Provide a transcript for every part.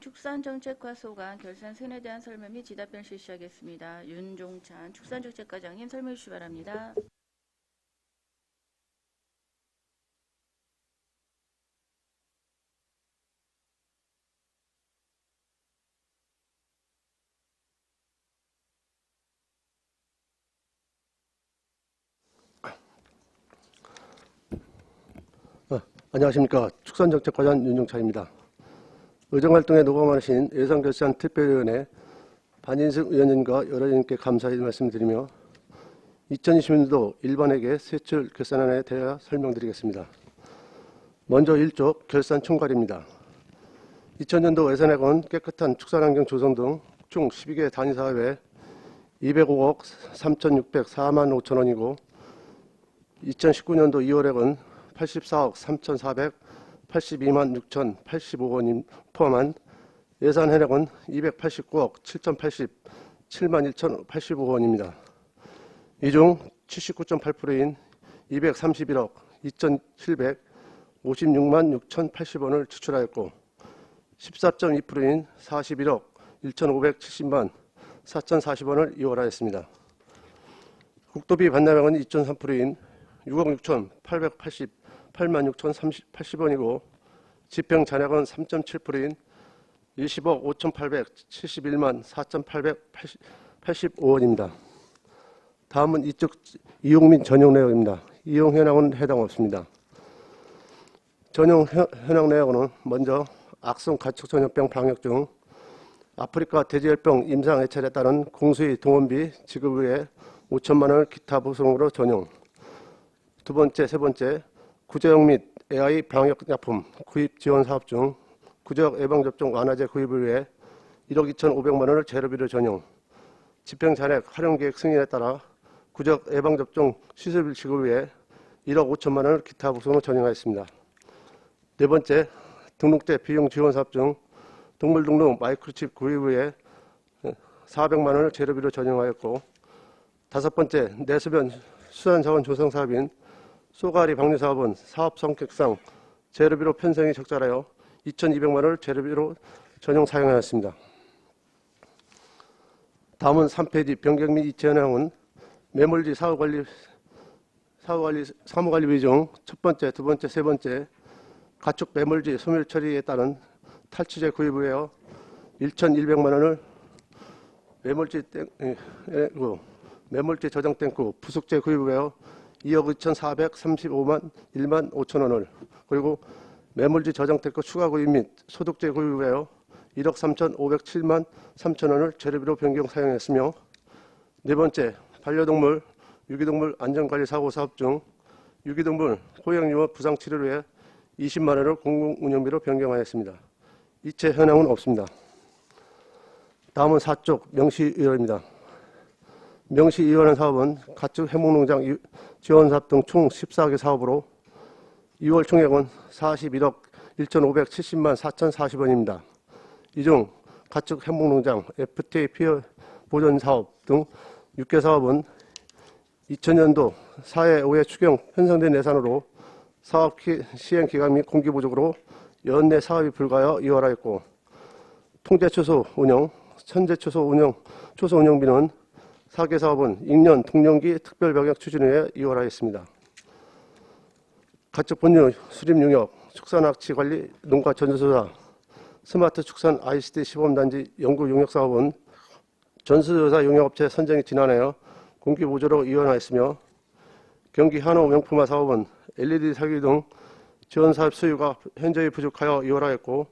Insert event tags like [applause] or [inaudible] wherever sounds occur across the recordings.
축산정책과 소관 결산 세에 대한 설명 및 지답변 실시하겠습니다. 윤종찬 축산정책과장님 설명해 주시기 바랍니다. 안녕하십니까. 축산정책과장 윤종찬입니다. 의정활동에 노감하신 예산결산 특별위원회 반인승 위원님과 여러 분께 감사의 말씀 드리며 2020년도 일반회계 세출 결산안에 대하여 설명드리겠습니다. 먼저 1조 결산 총괄입니다. 2000년도 예산액은 깨끗한 축산환경 조성 등 총 12개 단위사업에 205억 3,604만 5천 원이고 2019년도 2월액은 84억 82만 6천 85원이 포함한 예산 현액은 289억 7,087만 1,085원입니다. 이 중 79.8%인 231억 2,756만 6,080원을 추출하였고 14.2%인 41억 1,570만 4,040원을 이월하였습니다. 국도비 반납액은 2.3%인 6억 6,880 86,080원이고 지평 잔액은 3.7%인 20억 5,871만 4,885원입니다. 다음은 이쪽 이용민 전용 내역입니다. 이용 현황은 해당 없습니다. 전용 현황 내역은 먼저 악성 가축전염병 방역 중 아프리카 돼지열병 임상 해찰에 따른 공수의 동원비 지급 외에 5천만 원을 기타 보상으로 전용. 두 번째, 세 번째, 구제용 및 AI 방역약품 구입 지원 사업 중 구제역 예방접종 완화제 구입을 위해 1억 2,500만 원을 재료비로 전용. 집행 잔액 활용 계획 승인에 따라 구제역 예방접종 시설비 지급을 위해 1억 5천만 원을 기타 보상으로 전용하였습니다. 네 번째, 등록제 비용 지원 사업 중 동물 등록 마이크로칩 구입을 위해 400만 원을 재료비로 전용하였고 다섯 번째, 내수변 수산자원 조성 사업인 쏘가리 방류 사업은 사업 성격상 재료비로 편성이 적절하여 2,200만 원을 재료비로 전용 사용하였습니다. 다음은 3페이지 변경 및 이체 현황은 매몰지 사후관리 사후관리 사무관리비 중 첫 번째, 두 번째, 세 번째 가축 매몰지 소멸 처리에 따른 탈취제 구입을 하여 1,100만 원을 매몰지 땡, 에, 에, 그 매몰지 저장 탱크 부속재 구입을 하여 2억 2,435만 1만 5천 원을 그리고 매몰지 저장 탱크 추가 구입 및 소독제 구입을 하여 1억 3,507만 3천 원을 재료비로 변경 사용했으며 네 번째 반려동물 유기동물 안전관리 사고 사업 중 유기동물 호양유업 부상 치료를 위해 20만 원을 공공운영비로 변경하였습니다. 이체 현황은 없습니다. 다음은 4쪽 명시의원입니다. 명시의원한 사업은 가축 해목농장 이- 지원 사업 등 총 14개 사업으로 2월 총액은 41억 1,570만 4,040원입니다. 이 중 가축 해목농장 FTA 피어 보존 사업 등 6개 사업은 2000년도 4회 5회 추경 편성된 예산으로 사업 기- 시행 기간 및 공기 부족으로 연내 사업이 불가하여 이월하였고 통제 초소 운영, 천재 초소 운영, 초소 운영비는 4개 사업은 2년 동년기 특별 병역 추진에 의해 이월하였습니다. 가축 분유 수립 용역, 축산학치 관리, 농가 전수조사, 스마트 축산 ICT 시범단지 연구 용역 사업은 전수조사 용역업체 선정이 지난해여 공기 보조로 이원하였으며 경기 한호 명품화 사업은 LED 사기 등 지원 사업 수요가 현저히 부족하여 이월하였고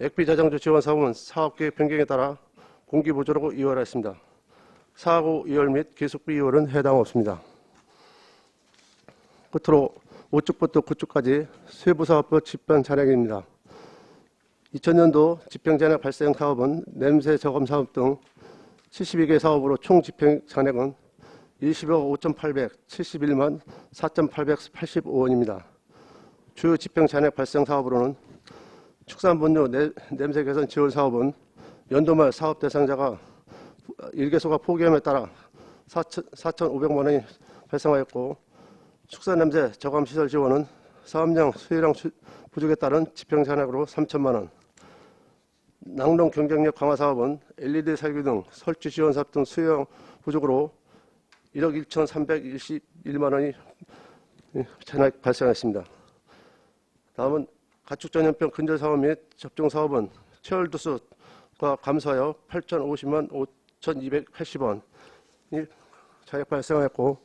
액비 자장주 지원 사업은 사업 계획 변경에 따라 공기 보조로 이월하였습니다. 사고 이월 및 계속비 이월은 해당 없습니다. 끝으로 5쪽부터 9쪽까지 세부사업부 집행 잔액입니다. 2000년도 집행 잔액 발생 사업은 냄새 저감 사업 등 72개 사업으로 총 집행 잔액은 20억 5,871만 4,885원입니다. 주요 집행 잔액 발생 사업으로는 축산분뇨 내- 냄새 개선 지원 사업은 연도 말 사업 대상자가 일개소가 포기함에 따라 4,500만 원이 발생하였고 축산냄새 저감시설 지원은 사업량 수혜량 수- 부족에 따른 집행 잔액으로 3천만 원 낭농 경쟁력 강화 사업은 LED 설계 등 설치 지원 사업 등 수요 부족으로 1억 1,321만 원이 잔액 발생했습니다. 다음은 가축 전염병 근절 사업 및 접종 사업은 체열 도수가 감소하여 8,050만 5,280원이 잔액 발생했고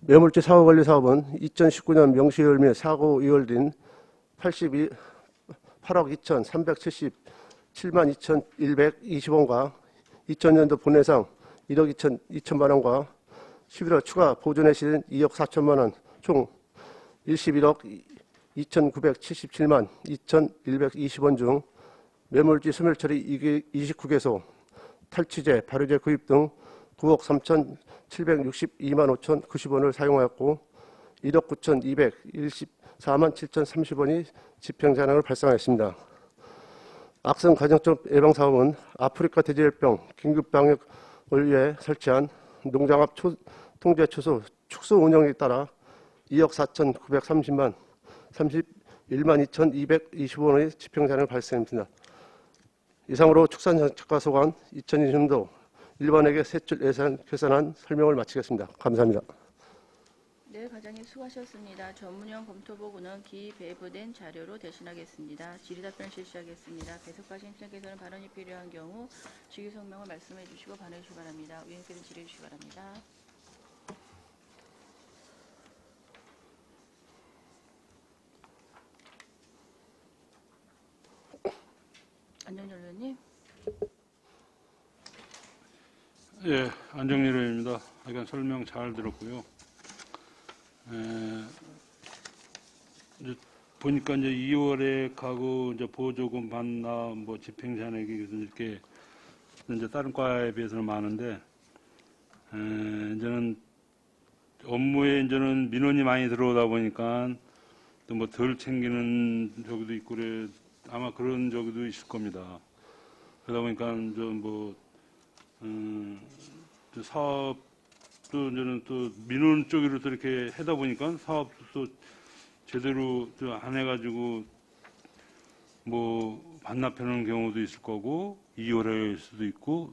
매물지 사고 관리 사업은 2019년 명시열 및 사고 이월된 82 8억 2,377만 2,120원과 2000년도 본예상 1억 2천 2천만 원과 11월 추가 보존에 실은 2억 4천만 원, 총 21억 2,977만 2,120원 중 매물지 소멸 처리 29개소, 탈취제, 발효제 구입 등 9억 3,762만 5천 90원을 사용하였고 1억 9,214만 7,030원이 집행잔액을 발생하였습니다. 악성 가정점 예방 사업은 아프리카 돼지열병 긴급 방역을 위해 설치한 농장합 초, 통제 초소 축소 운영에 따라 2억 4,930만 31만 2,220원의 집행잔액을 발생했습니다. 이상으로 축산정책과 소관 2020년도 일반에게 세출 예산 계산안 설명을 마치겠습니다. 감사합니다. 네, 과장님 수고하셨습니다. 전문형 검토보고는 기배부된 자료로 대신하겠습니다. 질의답변 실시하겠습니다. 배석하신 입장께서는 발언이 필요한 경우 직위 성명을 말씀해 주시고 반응해 주시기 바랍니다. 위원께서 질의해 주시기 바랍니다. 안정열 의원님. 예, 안정일 의원입니다. 하여간 설명 잘 들었고요. 에, 이제 보니까 이제 2월에 가구 이제 보조금 받나 뭐 집행 잔액이 이렇게 이제 다른 과에 비해서는 많은데 에, 이제는 업무에 이제는 민원이 많이 들어오다 보니까 또 뭐 덜 챙기는 저기도 있고 그래 아마 그런 저기도 있을 겁니다. 그러다 보니까 좀뭐 음, 또 사업도 이제는 또 민원 쪽으로 또 이렇게 하다 보니까 사업도 또 제대로 또 안 해가지고 뭐 반납하는 경우도 있을 거고 이월할 수도 있고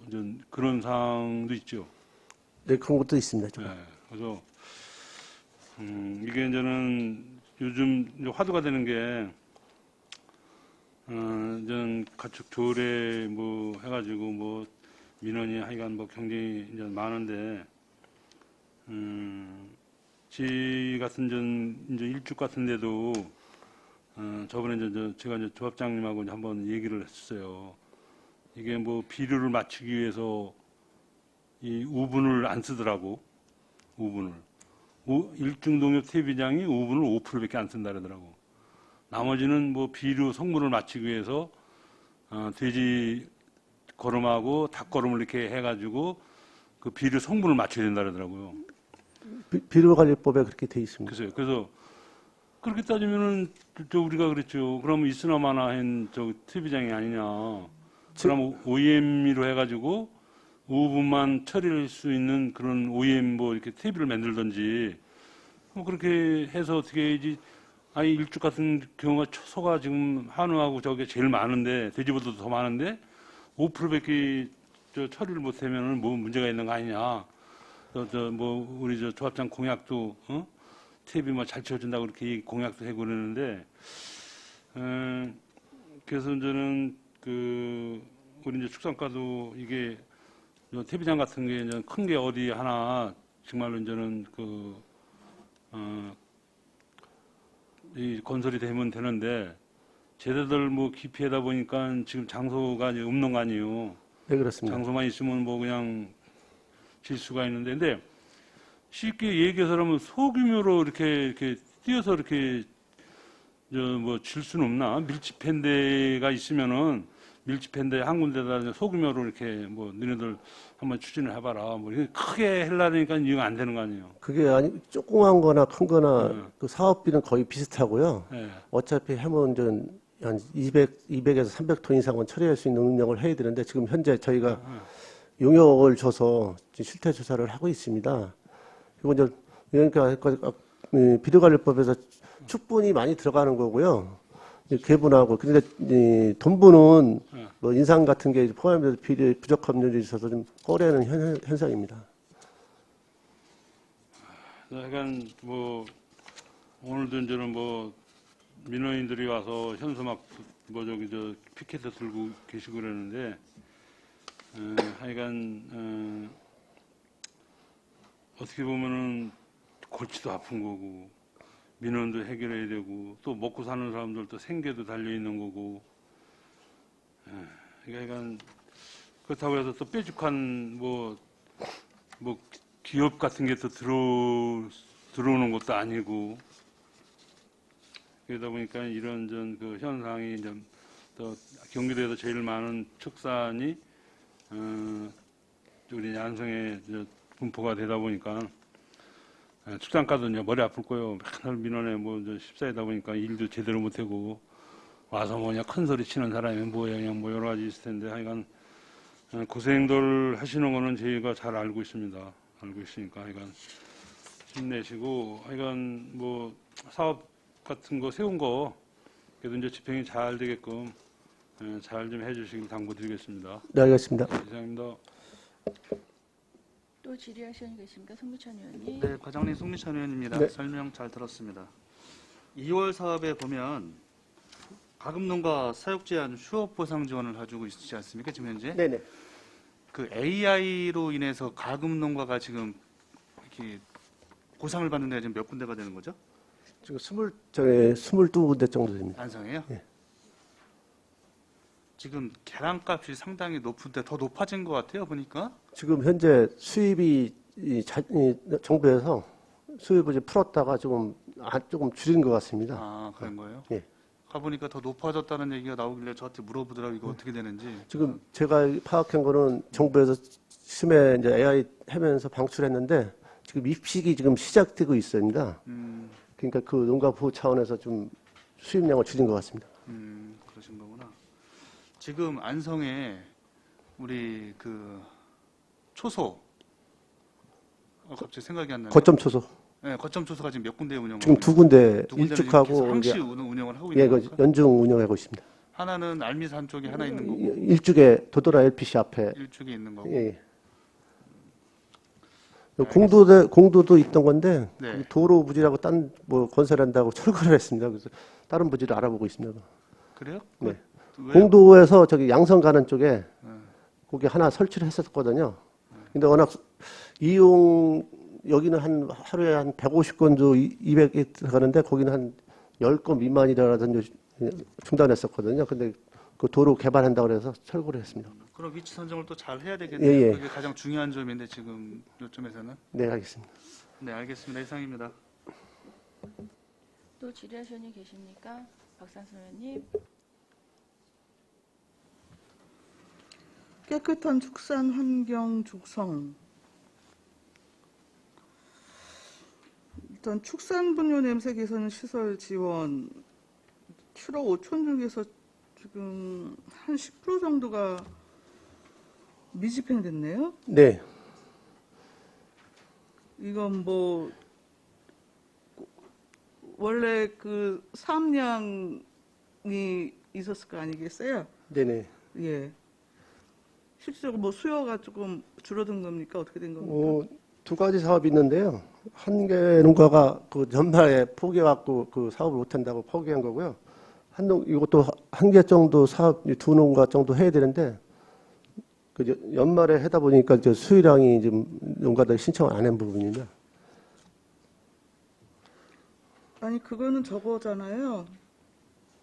그런 상황도 있죠. 네, 그런 것도 있습니다. 좀. 네, 그래서 음, 이게 이제는 요즘 화두가 되는 게 어, 이제 가축 조례 뭐 해가지고 뭐 민원이 하여간 뭐 굉장히 이제 많은데 음, 지 같은 전 이제 일주 같은데도 어, 저번에 이제 저- 제가 이제 조합장님하고 이제 한번 얘기를 했어요. 이게 뭐 비료를 맞추기 위해서 이 우분을 안 쓰더라고 우분을 우- 일중동엽 태비장이 우분을 5%밖에 안 쓴다 그러더라고. 나머지는 뭐 비료 성분을 맞추기 위해서 어, 돼지 거름하고 닭 거름을 이렇게 해가지고 그 비료 성분을 맞춰야 된다 그러더라고요. 비- 비료 관리법에 그렇게 돼 있습니다. 그래서 그래서 그렇게 따지면은 저 우리가 그랬죠. 그럼 이스나마나 한 저 TV장이 아니냐. 그럼 OEM으로 해가지고 5분만 처리할 수 있는 그런 OEM 뭐 이렇게 TV를 만들든지 뭐 그렇게 해서 어떻게 해야지. 아니 일주 같은 경우가 소가 지금 한우하고 저게 제일 많은데 돼지보다도 더 많은데 5%밖에 저 처리를 못하면은 뭐 문제가 있는 거 아니냐. 저뭐 우리 저 조합장 공약도 어? 탭이 뭐잘 채워준다고 그렇게 공약도 하고 그러는데, 음, 그래서 저는 그, 우리 이제 축산과도 이게, 탭이장 같은 게 이제 큰게 어디 하나, 정말로 이제는 그, 어, 이 건설이 되면 되는데, 제대들 뭐 깊이 하다 보니까 지금 장소가 없는 거 아니에요. 네, 그렇습니다. 장소만 있으면 뭐 그냥 질 수가 있는데, 근데 쉽게 얘기해서라면 소규모로 이렇게 이렇게 뛰어서 이렇게 저 뭐 질 수는 없나? 밀집팬데가 있으면은 밀집팬데 한 군데다 소규모로 이렇게 뭐 너네들 한번 추진을 해봐라. 뭐 크게 하려니까 이거 안 되는 거 아니에요? 그게 아니 조그만 거나 큰 거나 네. 그 사업비는 거의 비슷하고요. 예. 어차피 좀한 200, 200에서 300톤 이상은 처리할 수 있는 능력을 해야 되는데 지금 현재 저희가 용역을 줘서 실태 조사를 하고 있습니다. 그리고 이제 그러니까 아까 이 비료관리법에서 축분이 많이 들어가는 거고요. 개분하고 근데 이 돈분은 예. 뭐 인상 같은 게 포함돼서 비리 부적 합률이 있어서 좀 꺼려는 현, 현상입니다. 약간 뭐 오늘도 이제는 뭐 민원인들이 와서 현수막 뭐 저기 저 피켓을 들고 계시고 그러는데 어, 하여간 어, 어떻게 보면은 골치도 아픈 거고 민원도 해결해야 되고 또 먹고 사는 사람들도 생계도 달려 있는 거고. 예, 그러니까 그렇다고 해서 또 뾰족한 뭐뭐 기업 같은 게 또 들어 들어오는 것도 아니고. 그러다 보니까 이런 전 그 현상이 이제 또 경기도에서 제일 많은 축산이 어, 우리 양성에 저 분포가 되다 보니까 어, 축산가도 이제 머리 아플 거예요. 맨날 민원에 뭐저 십사이다 보니까 일도 제대로 못하고 와서 뭐냐 큰 소리 치는 사람이 뭐야 그냥 뭐 여러 가지 있을 텐데 하여간 어, 고생들 하시는 거는 저희가 잘 알고 있습니다. 알고 있으니까 하여간 힘내시고 하여간 뭐 사업 같은 거 세운 거 그래도 이제 집행이 잘 되게끔 예, 잘좀 해주시길 당부드리겠습니다. 네, 알겠습니다. 이상입니다. 또 질의하시는 분 계십니까? 송무찬 의원님. 네, 과장님 송미찬 의원입니다. 네. 설명 잘 들었습니다. 2월 사업에 보면 가금농가 사육 제한 휴업 보상 지원을 가지고 있지 않습니까? 지금 현재 네네. 그 AI로 인해서 가금농가가 지금 이렇게 보상을 받는 데가 지금 몇 군데가 되는 거죠? 지금 스물 저에 스물두 군데 정도 됩니다. 안성에요? 예. 지금 계란값이 상당히 높은데 더 높아진 것 같아요 보니까 지금 현재 수입이 이 자, 이 정부에서 수입을 이제 풀었다가 조금 아, 조금 줄인 것 같습니다. 아 그런 거예요? 예. 가보니까 더 높아졌다는 얘기가 나오길래 저한테 물어보더라고요 이거 어떻게 되는지 지금 제가 파악한 거는 정부에서 심해 이제 AI 하면서 방출했는데 지금 입식이 지금 시작되고 있습니다. 음, 그러니까 그 농가 보호 차원에서 좀 수입량을 줄인 것 같습니다. 음, 그러신 거구나. 지금 안성에 우리 그 초소 어, 갑자기 생각이 안 나네요. 거점 초소 네, 거점 초소가 지금 몇 군데 운영을 지금 두 군데 일축하고 항시 운- 운영을 하고 예, 있는 그 겁니까? 연중 운영하고 있습니다. 하나는 알미산 쪽에 하나 있는 거고 일축에 도도라 LPC 앞에 일쪽에 있는 거고. 예. 예. 공도도 공도도 있던 건데 네. 도로 부지라고 딴 뭐 건설한다고 [laughs] 철거를 했습니다. 그래서 다른 부지를 알아보고 있습니다. 그래요? 네. 그, 왜? 공도에서 저기 양성 가는 쪽에 네. 거기 하나 설치를 했었거든요. 근데 워낙 이용 여기는 한 하루에 한 150건 조 200개 들어가는데 거기는 한 10건 미만이라든지 중단했었거든요. 근데 그 도로 개발한다고 그래서 철거를 했습니다. 그럼 위치 선정을 또 잘 해야 되겠네요. 예, 예. 그게 가장 중요한 점인데 지금 요점에서는. 네, 알겠습니다. 네, 알겠습니다. 이상입니다. 또 질의하시는 분 계십니까? 박상수 의원님. 깨끗한 축산 환경 죽성. 일단 축산 분뇨 냄새 개선 시설 지원 7억 5천 중에서 지금 한 10% 정도가 미집행됐네요. 네, 이건 뭐 원래 그 사업량이 있었을 거 아니겠어요? 네네. 예. 실질적으로 뭐 수요가 조금 줄어든 겁니까? 어떻게 된 겁니까? 어, 두 가지 사업이 있는데요. 한 개 농가가 그 연말에 포기해갖고 그 사업을 못한다고 포기한 거고요. 한 농, 이것도 한 개 정도 사업, 이두 농가 정도 해야 되는데, 그 연- 연말에 하다 보니까 이제 수요량이 좀 농가들이 신청을 안 한 부분입니다. 아니 그거는 저거잖아요.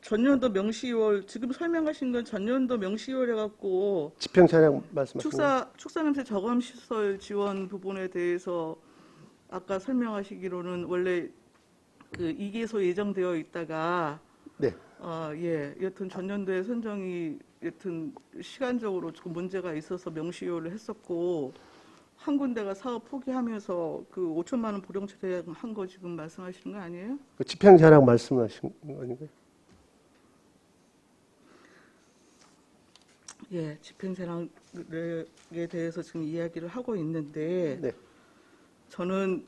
전년도 명시월 지금 설명하신 건 전년도 명시월 해갖고 집행 차량 말씀하신 거. 축사 축사냄새 저감 시설 지원 부분에 대해서 아까 설명하시기로는 원래 그 이계소 예정되어 있다가 네. 어, 예, 여튼 전년도에 선정이 여튼 시간적으로 조금 문제가 있어서 명시효를 했었고 한 군데가 사업 포기하면서 그 5천만 원 보령 처리한 거 지금 말씀하시는 거 아니에요? 그 집행 차량 말씀하신 거 아닌가요? 예, 집행사랑에 대해서 지금 이야기를 하고 있는데 네. 저는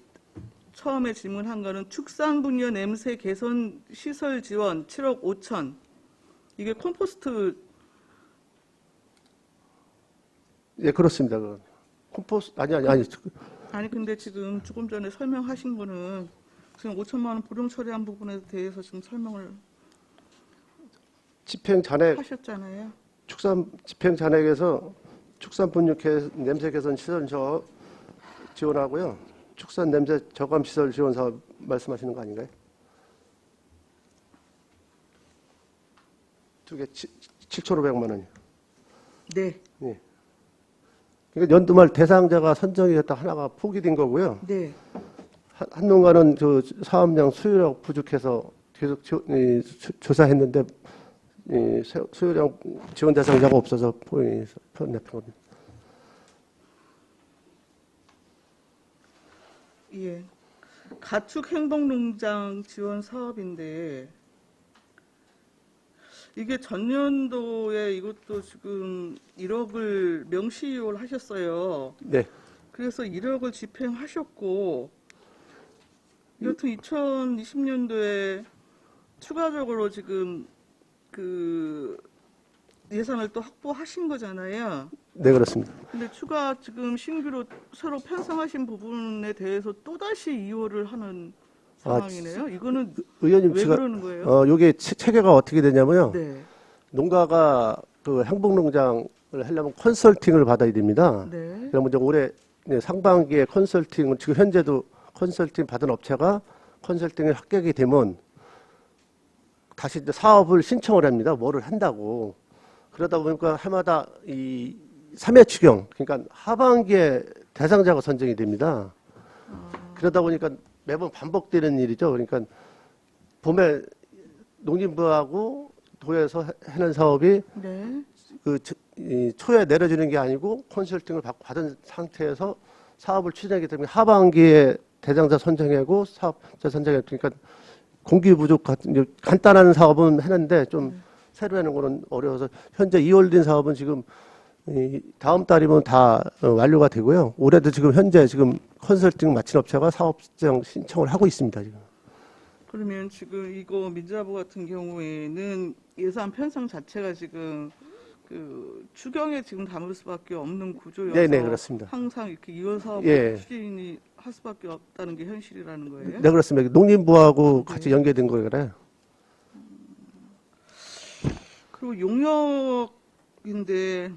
처음에 질문한 거는 축산 분야 냄새 개선 시설 지원 7억 5천 이게 컴포스트 예, 그렇습니다. 그건. 콤포스 아니 아니 아니 아니 근데 지금 조금 전에 설명하신 거는 지금 5천만 원 불용 처리한 부분에 대해서 지금 설명을 집행 잔액 하셨잖아요. 축산 집행 잔액에서 축산 분유 개, 냄새 개선 시설 저 지원하고요. 축산 냄새 저감 시설 지원 사업 말씀하시는 거 아닌가요? 두 개 7,500만 원이요. 네, 그러니까 연두 말 대상자가 선정이 됐다 하나가 포기된 거고요. 네. 한- 한동안은 저 사업량 수요량 부족해서 계속 조, 이, 조- 조사했는데 이, 수- 수요량 지원 대상자가 없어서 표현했던 겁니다. 예. 가축 행복 농장 지원 사업인데 이게 전년도에 이것도 지금 1억을 명시 이월 하셨어요. 네, 그래서 1억을 집행하셨고 여튼 2020년도에 추가적으로 지금 그 예산을 또 확보하신 거잖아요. 네 그렇습니다. 근데 추가 지금 신규로 새로 편성하신 부분에 대해서 또 다시 2월을 하는 아, 상황이네요. 이거는 의원님 왜 제가 그러는 거예요? 어 요게 체- 체계가 어떻게 되냐면요. 네, 농가가 그 행복농장을 하려면 컨설팅을 받아야 됩니다. 네, 그러면 이제 올해 네, 상반기에 컨설팅을 지금 현재도 컨설팅 받은 업체가 컨설팅에 합격이 되면 다시 이제 사업을 신청을 합니다. 뭐를 한다고. 그러다 보니까 해마다 이 3회 추경, 그러니까 하반기에 대상자가 선정이 됩니다. 그러다 보니까 매번 반복되는 일이죠. 그러니까 봄에 농림부하고 도에서 하는 사업이 네. 그 초에 내려주는 게 아니고 컨설팅을 받- 받은 상태에서 사업을 추진하기 때문에 하반기에 대상자 선정하고 사업자 선정해 그러니까 공기 부족 같은 간단한 사업은 했는데 좀 새로 하는 거는 어려워서 현재 2월 된 사업은 지금 이 다음 달이면 다 어, 완료가 되고요. 올해도 지금 현재 지금 컨설팅 마친 업체가 사업장 신청을 하고 있습니다. 지금. 그러면 지금 이거 민자부 같은 경우에는 예산 편성 자체가 지금 그 추경에 지금 담을 수밖에 없는 구조여서 네네 그렇습니다. 항상 이렇게 이월 사업 예. 추진이 할 수밖에 없다는 게 현실이라는 거예요. 네 그렇습니다. 농림부하고 같이 연계된 거예요. 그리고 용역인데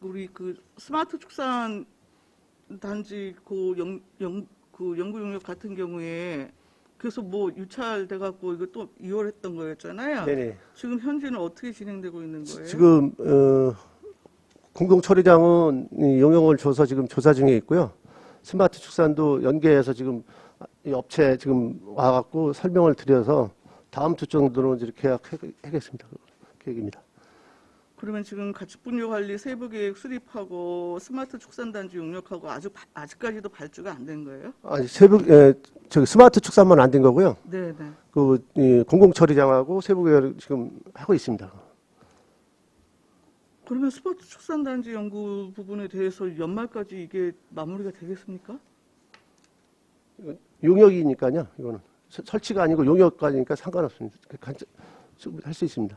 우리 그 스마트 축산 단지 그 연, 연, 그 연구 용역 같은 경우에 그래서 뭐 유찰돼 갖고 이거 또 이월했던 거였잖아요. 네네. 지금 현재는 어떻게 진행되고 있는 거예요? 지금 어, 공동처리장은 이 용역을 줘서 지금 조사 중에 있고요. 스마트 축산도 연계해서 지금 이 업체 지금 와갖고 설명을 드려서 다음 주 정도는 이렇게 계약하겠습니다. 계획입니다. 그러면 지금 가축분뇨 관리 세부 계획 수립하고 스마트 축산 단지 용역하고 아주 바- 아직까지도 발주가 안 된 거예요? 아니 세부 에, 저기 스마트 축산만 안 된 거고요. 네, 네. 그 이, 공공처리장하고 세부 계획을 지금 하고 있습니다. 그러면 스포츠 축산단지 연구 부분에 대해서 연말까지 이게 마무리가 되겠습니까? 용역이니까요. 이거는 서- 설치가 아니고 용역까지니까 상관없습니다. 할 수 있습니다.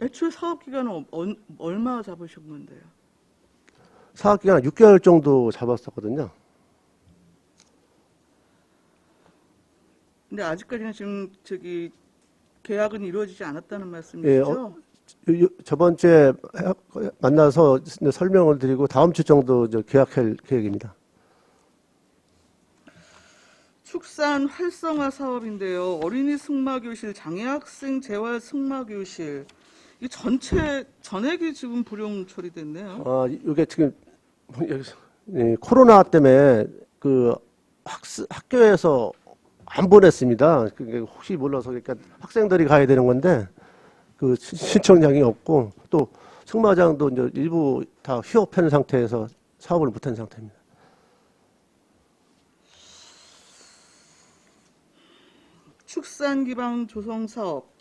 애초에 사업 기간은 어- 얼- 얼마 잡으신 건데요? 사업 기간 6개월 정도 잡았었거든요. 근데 아직까지는 지금 저기 계약은 이루어지지 않았다는 예, 말씀이시죠? 어, 요- 요- 저번 주에 해- 만나서 설명을 드리고 다음 주 정도 계약할 계획입니다. 축산 활성화 사업인데요. 어린이 승마 교실, 장애 학생 재활 승마 교실 이 전체 전액이 지금 불용 처리됐네요. 아, 이게 지금 여기서 예, 코로나 때문에 그 학스, 학교에서 안 보냈습니다. 혹시 몰라서 그러니까 학생들이 가야 되는 건데 그 시- 신청장이 없고 또 승마장도 이제 일부 다 휴업한 상태에서 사업을 못한 상태입니다. 축산 기반 조성 사업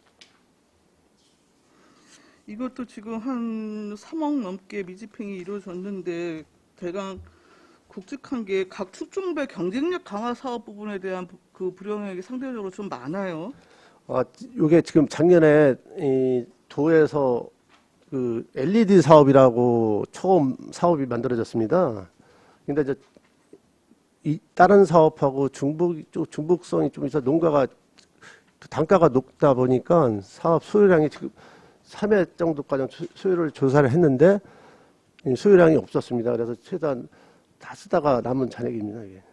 이것도 지금 한 3억 넘게 미집행이 이루어졌는데 대강 굵직한 게 각 축종별 경쟁력 강화 사업 부분에 대한 부- 그 불용액이 상대적으로 좀 많아요. 아, 요게 지금 작년에 이 도에서 그 LED 사업이라고 처음 사업이 만들어졌습니다. 근데 이제 이 다른 사업하고 중복 쪽 중복성이 좀 있어 농가가 그 단가가 높다 보니까 사업 수요량이 지금 3회 정도까지 수- 수요를 조사를 했는데 이 수요량이 없었습니다. 그래서 최대한 다 쓰다가 남은 잔액입니다. 이게.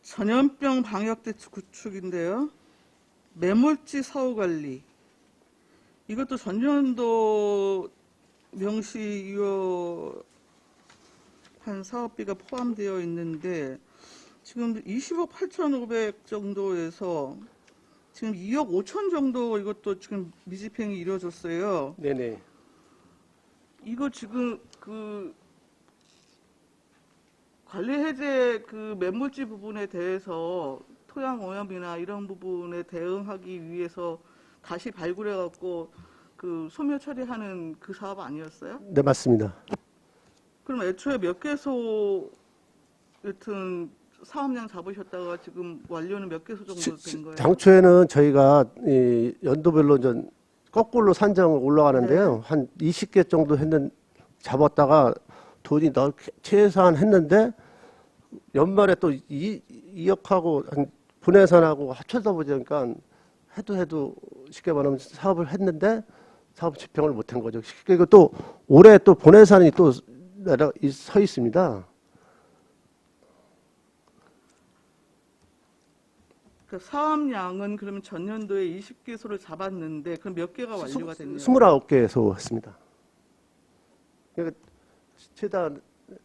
전염병 방역 대책 구축인데요. 매몰지 사후 관리. 이것도 전년도 명시이어 한 사업비가 포함되어 있는데 지금 20억 8,500 정도에서 지금 2억 5천 정도 이것도 지금 미집행이 이루어졌어요. 네네. 이거 지금 그 관리 해제 그 맨물지 부분에 대해서 토양 오염이나 이런 부분에 대응하기 위해서 다시 발굴해 갖고 그 소멸 처리하는 그 사업 아니었어요? 네 맞습니다. 그럼 애초에 몇 개소 여튼 사업량 잡으셨다가 지금 완료는 몇 개소 정도 된 거예요? 당초에는 저희가 이 연도별로 전 거꾸로 산정 올라가는데요. 한 20개 정도 했는 잡았다가 돈이 너 최소한 했는데 연말에 또 이, 2억하고 한 분해산하고 합쳐서 보니까 해도 해도 쉽게 말하면 사업을 했는데 사업 집행을 못한 거죠. 그리고 또 올해 또 분해산이 또 내려 이- 서 있습니다. 그 사업량은 그러면 전년도에 20개소를 잡았는데 그럼 몇 개가 완료가 됐네요? 29개에서 했습니다. 그러니까 최대한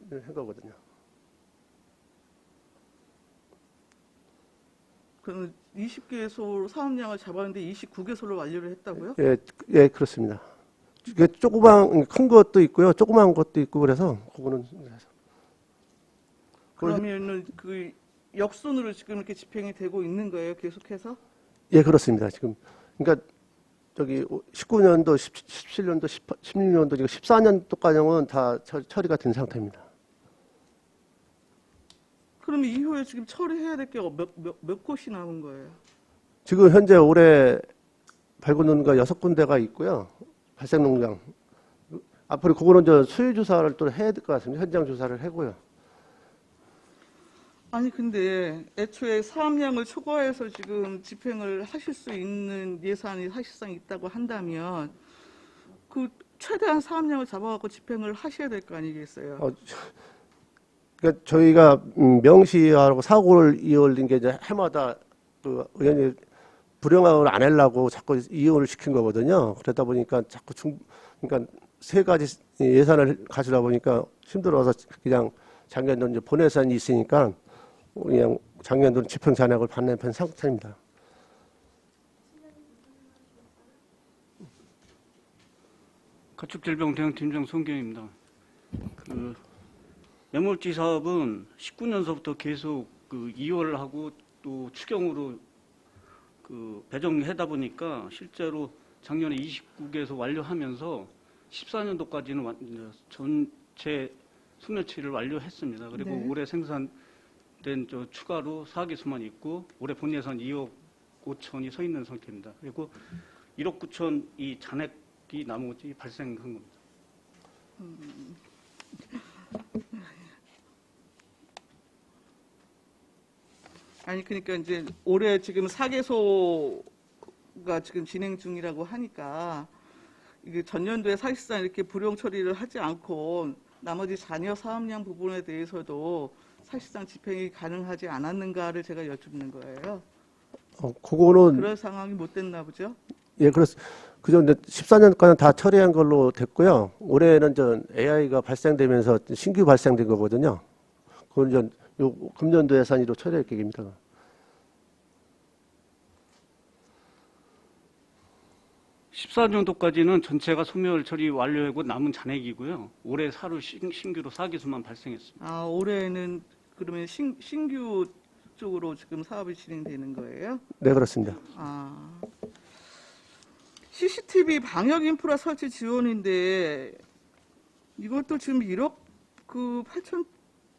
한 거거든요. 그럼 20개소 사업량을 잡았는데 29개소를 완료를 했다고요? 예, 예, 그렇습니다. 이게 조그만 큰 것도 있고요, 조그만 것도 있고 그래서 그거는 그래서. 그러면은 그 역순으로 지금 이렇게 집행이 되고 있는 거예요, 계속해서? 예, 그렇습니다. 지금 그러니까 저기 19년도, 17 년도, 16년도, 지금 14년도까지는 다 처- 처리가 된 상태입니다. 그럼 이후에 지금 처리해야 될 게 몇 몇 몇 곳이 남은 거예요? 지금 현재 올해 발굴 농가 여섯 군데가 있고요. 발생 농장. 앞으로 그거는 저 수요 조사를 또 해야 될 것 같습니다. 현장 조사를 하고요. 아니 근데 애초에 사업량을 초과해서 지금 집행을 하실 수 있는 예산이 사실상 있다고 한다면 그 최대한 사업량을 잡아갖고 집행을 하셔야 될 거 아니겠어요? 어, 그러니까 저희가 음, 명시하고 사고를 이어올린 게 이제 해마다 그 의원이 불용을 안 하려고 자꾸 이혼을 시킨 거거든요. 그러다 보니까 자꾸 중, 그러니까 세 가지 예산을 가지다 보니까 힘들어서 그냥 작년도 이제 본예산이 있으니까 그냥 작년도 집행 잔액을 받는 편 상태입니다. 가축질병 대응팀장 송경입니다. 그 매몰지 사업은 19년서부터 계속 그 이월을 하고 또 추경으로 그 배정하다 보니까 실제로 작년에 29개에서 완료하면서 14년도까지는 완, 전체 수면치를 완료했습니다. 그리고 네. 올해 생산된 저 추가로 4개 수만 있고 올해 본 예산 2억 5천이 서 있는 상태입니다. 그리고 1억 9천 이 잔액이 나머지 발생한 겁니다. 아니 그러니까 이제 올해 지금 사개소가 지금 진행 중이라고 하니까 이게 전년도에 사실상 이렇게 불용 처리를 하지 않고 나머지 잔여 사업량 부분에 대해서도 사실상 집행이 가능하지 않았는가를 제가 여쭙는 거예요. 어, 그거는 그럴 상황이 못 됐나 보죠? 예, 그렇습. 그죠. 이제 14년까지는 다 처리한 걸로 됐고요. 올해는 전 AI가 발생되면서 신규 발생된 거거든요. 그건 이제 요 금년도 예산으로 처리할 계획입니다. 십사 년도까지는 전체가 소멸 처리 완료하고 남은 잔액이고요. 올해 사로 신, 신규로 4개수만 발생했습니다. 아 올해는 그러면 신, 신규 쪽으로 지금 사업이 진행되는 거예요? 네, 그렇습니다. 아. CCTV 방역 인프라 설치 지원인데 이것도 지금 1억 그 8천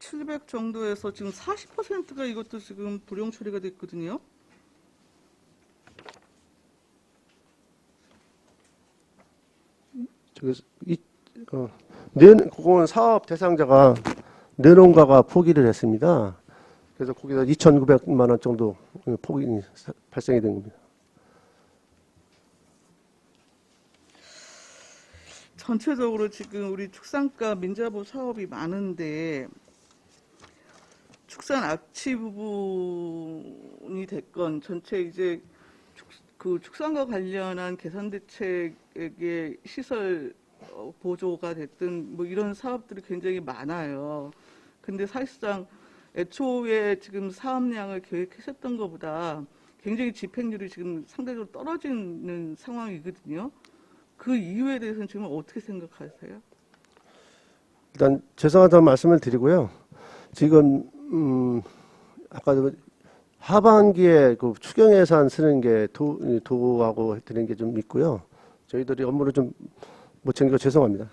700 정도에서 지금 40%가 이것도 지금 불용 처리가 됐거든요. 저기 이 어, 내 그건 사업 대상자가 내농가가 포기를 했습니다. 그래서 거기다 2,900만 원 정도 사- 발생이 된 겁니다. 전체적으로 지금 우리 축산가 민자보 사업이 많은데 축산 악취 부분이 됐건 전체 이제 축, 그 축산과 관련한 개선 대책의 시설 어, 보조가 됐든 뭐 이런 사업들이 굉장히 많아요. 근데 사실상 애초에 지금 사업량을 계획하셨던 것보다 굉장히 집행률이 지금 상대적으로 떨어지는 상황이거든요. 그 이유에 대해서는 지금 어떻게 생각하세요? 일단 죄송하다는 말씀을 드리고요. 지금 음, 아까 그 하반기에 그 추경 예산 쓰는 게 도, 도하고 드린 게좀 있고요. 저희들이 업무를 좀 못 챙겨 죄송합니다.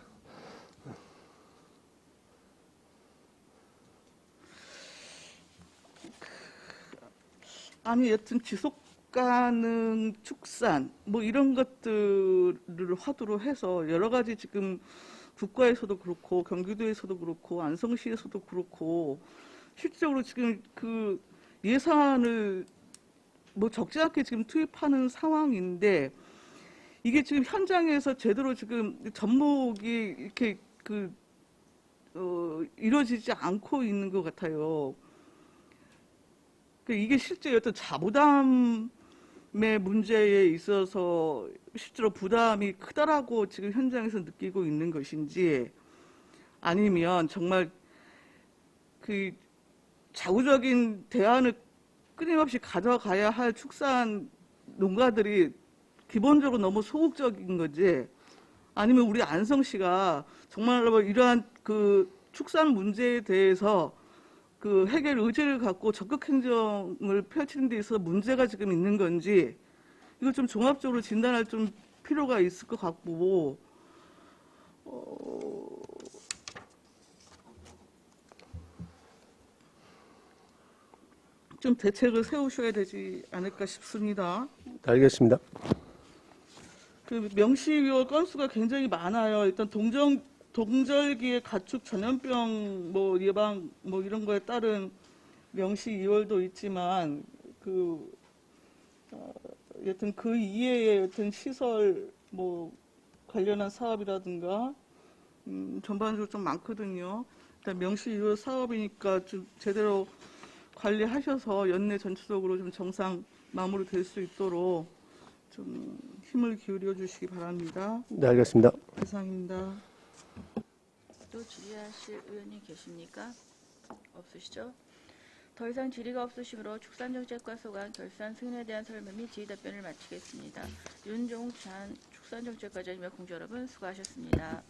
아니 여튼 지속 가능 축산 뭐 이런 것들을 화두로 해서 여러 가지 지금 국가에서도 그렇고 경기도에서도 그렇고 안성시에서도 그렇고 실질적으로 지금 그 예산을 뭐 적지 않게 지금 투입하는 상황인데 이게 지금 현장에서 제대로 지금 접목이 이렇게 그 어, 이루어지지 않고 있는 것 같아요. 그 이게 실제 어떤 자부담의 문제에 있어서 실제로 부담이 크다라고 지금 현장에서 느끼고 있는 것인지 아니면 정말 그 자구적인 대안을 끊임없이 가져가야 할 축산 농가들이 기본적으로 너무 소극적인 건지 아니면 우리 안성시가 정말로 이러한 그 축산 문제에 대해서 그 해결 의지를 갖고 적극 행정을 펼치는 데 있어서 문제가 지금 있는 건지 이걸 좀 종합적으로 진단할 좀 필요가 있을 것 같고 어, 좀 대책을 세우셔야 되지 않을까 싶습니다. 알겠습니다. 그 명시유월 건수가 굉장히 많아요. 일단 동정 동절기에 가축 전염병 뭐 예방 뭐 이런 거에 따른 명시 2월도 있지만 그 어, 여튼 그 이외의 여튼 시설 뭐 관련한 사업이라든가 음, 전반적으로 좀 많거든요. 일단 명시 2월 사업이니까 좀 제대로 관리하셔서 연내 전체적으로 좀 정상 마무리될 수 있도록 좀 힘을 기울여 주시기 바랍니다. 네, 알겠습니다. 이상입니다. 또 질의하실 의원님 계십니까? 없으시죠? 더 이상 질의가 없으시므로 축산정책과 소관 결산 승인에 대한 설명 및 질의 답변을 마치겠습니다. 윤종찬 축산정책과장님과 공주 여러분 수고하셨습니다.